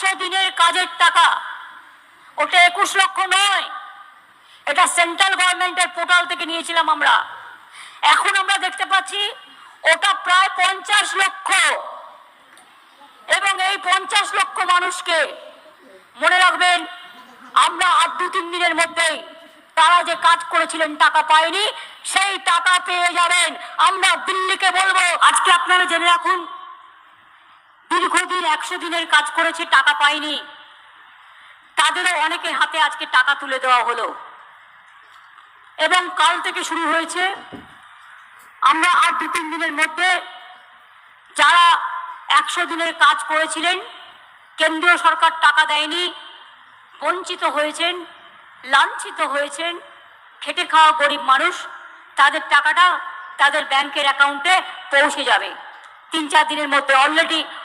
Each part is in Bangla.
একশো দিনের কাজের টাকা। ওটা একুশ লক্ষ নয়। এটা সেন্ট্রাল গভর্নমেন্টের পোর্টাল থেকে নিয়েছিলাম আমরা। এখন আমরা দেখতে পাচ্ছি ওটা প্রায় পঞ্চাশ লক্ষ। এবং এই পঞ্চাশ লক্ষ মানুষকে মনে রাখবেন, আমরা আর দু, তিন দিনের মধ্যেই তারা যে কাজ করেছিলেন, টাকা পায়নি, সেই টাকা পেয়ে যাবেন। আমরা দিল্লিকে বলব, আজকে আপনারা জেনে রাখুন দীর্ঘদিন একশো দিনের কাজ করেছে, টাকা পায়নি। তাদেরও অনেকের হাতে আজকে টাকা তুলে দেওয়া হলো। এবং কাল থেকে শুরু হয়েছে। আমরা আর দু তিন দিনের মধ্যে যারা একশো দিনের কাজ করেছিলেন, কেন্দ্রীয় সরকার টাকা দেয়নি, বঞ্চিত হয়েছেন, লাঞ্ছিত হয়েছেন, খেটে খাওয়া গরিব মানুষ, তাদের টাকাটা তাদের ব্যাংকের অ্যাকাউন্টে পৌঁছে যাবে। তিন চার দিনের মধ্যে অলরেডি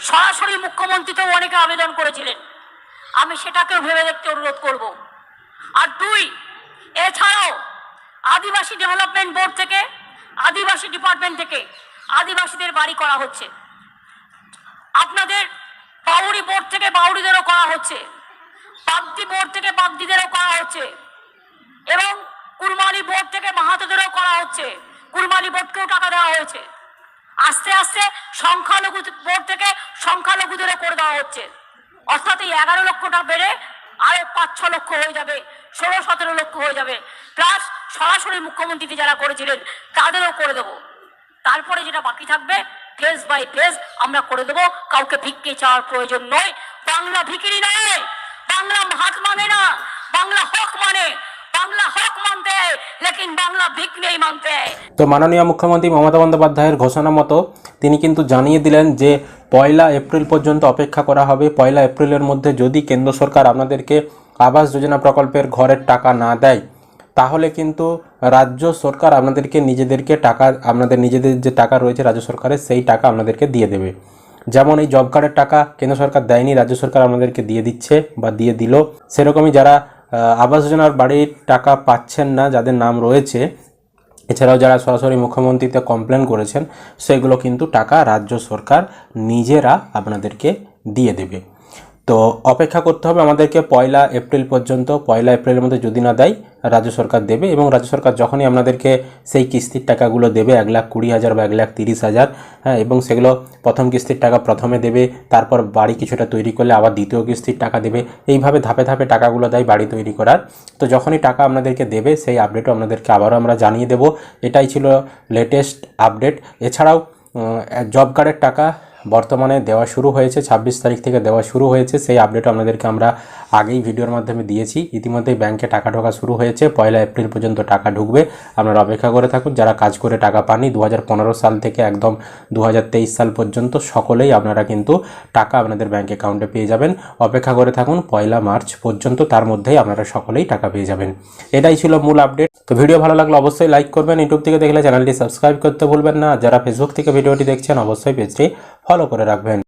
সরাসরি মুখ্যমন্ত্রীতেও অনেকে আবেদন করেছিলেন। আমি সেটাকেও ভেবে দেখতে অনুরোধ করব। আর দুই, এছাড়াও আদিবাসী ডেভেলপমেন্ট বোর্ড থেকে, আদিবাসী ডিপার্টমেন্ট থেকে আদিবাসীদের বাড়ি করা হচ্ছে। আপনাদের বাউরি বোর্ড থেকে বাউরিদেরও করা হচ্ছে। বাগদি বোর্ড থেকে বাগদিদেরও করা হচ্ছে। এবং কুরমালি বোর্ড থেকে মাহাতোদেরও করা হচ্ছে। কুরমালি বোর্ডকেও টাকা দেওয়া হয়েছে। আস্তে আস্তে সংখ্যালঘু বোর্ড থেকে সংখ্যালঘুদেরও করে দেওয়া হচ্ছে। অর্থাৎ এই এগারো লক্ষটা বেড়ে আরও পাঁচ, ছ লক্ষ হয়ে যাবে, ষোলো, সতেরো লক্ষ হয়ে যাবে। প্লাস সরাসরি মুখ্যমন্ত্রীতে যারা করেছিলেন, তাদেরও করে দেবো। তারপরে যেটা বাকি থাকবে ফেজ বাই ফেজ আমরা করে দেবো। কাউকে ভিক্ষে চাওয়ার প্রয়োজন নয়। বাংলা ভিকিরি নয়। বাংলা হাত মানে না। বাংলা হক মানে। বাংলা হক মানতে তো মাননীয় মুখ্যমন্ত্রী মমতা বন্দ্যোপাধ্যায়ের ঘোষণা মতো তিনি কিন্তু জানিয়ে দিলেন যে পয়লা এপ্রিল পর্যন্ত অপেক্ষা করা হবে। পয়লা এপ্রিলের মধ্যে যদি কেন্দ্র সরকার আপনাদেরকে আবাস যোজনা প্রকল্পের ঘরের টাকা না দেয়, তাহলে কিন্তু রাজ্য সরকার আপনাদেরকে নিজেদেরকে টাকা, আপনাদের নিজেদের যে টাকা রয়েছে রাজ্য সরকারের, সেই টাকা আপনাদেরকে দিয়ে দেবে। যেমন এই জব কার্ডের টাকা কেন্দ্র সরকার দেয়নি, রাজ্য সরকার আমাদেরকে দিয়ে দিচ্ছে বা দিয়ে দিল। সেরকমই যারা আবাস যোজনার বাড়ির টাকা পাচ্ছেন না, যাদের নাম রয়েছে। এছাড়াও যারা সরাসরি মুখ্যমন্ত্রীতে কমপ্লেন করেছেন, সেগুলো কিন্তু টাকা রাজ্য সরকার নিজেরা আপনাদেরকে দিয়ে দেবে। তো অপেক্ষা করতে হবে আমাদেরকে পয়লা এপ্রিল পর্যন্ত, পয়লা এপ্রিলের মধ্যে যদি না দেয়, রাজ্য সরকার দেবে এবং রাজ্য সরকার যখনই আপনাদেরকে সেই কিস্তির টাকাগুলো দেবে, এক লাখ কুড়ি হাজার বা এক লাখ তিরিশ হাজার হ্যাঁ এবং সেগুলো প্রথম কিস্তির টাকা প্রথমে দেবে, তারপর বাড়ি কিছুটা তৈরি করলে আবার দ্বিতীয় কিস্তির টাকা দেবে, এইভাবে ধাপে ধাপে টাকাগুলো দেয় বাড়ি তৈরি করার। তো যখনই টাকা আপনাদেরকে দেবে, সেই আপডেটও আপনাদেরকে আবারও আমরা জানিয়ে দেব। এটাই ছিল লেটেস্ট আপডেট এছাড়াও জব কার্ডের টাকা বর্তমানে দেওয়া শুরু হয়েছে, ছাব্বিশ তারিখ থেকে দেওয়া শুরু হয়েছে। সেই আপডেট আপনাদেরকে আমরা আগেই ভিডিওর মাধ্যমে দিয়েছি। ইতিমধ্যেই ব্যাংকে টাকা ঢোকা শুরু হয়েছে। পয়লা এপ্রিল পর্যন্ত টাকা ঢুকবে। আপনারা অপেক্ষা করে থাকুন। যারা কাজ করে টাকা পাননি দু হাজার পনেরো সাল থেকে একদম দু হাজার তেইশ সাল পর্যন্ত সকলেই আপনারা কিন্তু টাকা আপনাদের ব্যাংক অ্যাকাউন্টে পেয়ে যাবেন। অপেক্ষা করে থাকুন, পয়লা মার্চ পর্যন্ত তার মধ্যেই আপনারা সকলেই টাকা পেয়ে যাবেন। এটাই ছিল মূল আপডেট তো ভিডিও ভালো লাগলে অবশ্যই লাইক করবেন। ইউটিউব থেকে দেখলে চ্যানেলটি সাবস্ক্রাইব করতে ভুলবেন না। যারা ফেসবুক থেকে ভিডিওটি দেখছেন, অবশ্যই পেজটি ফলো করে রাখবেন।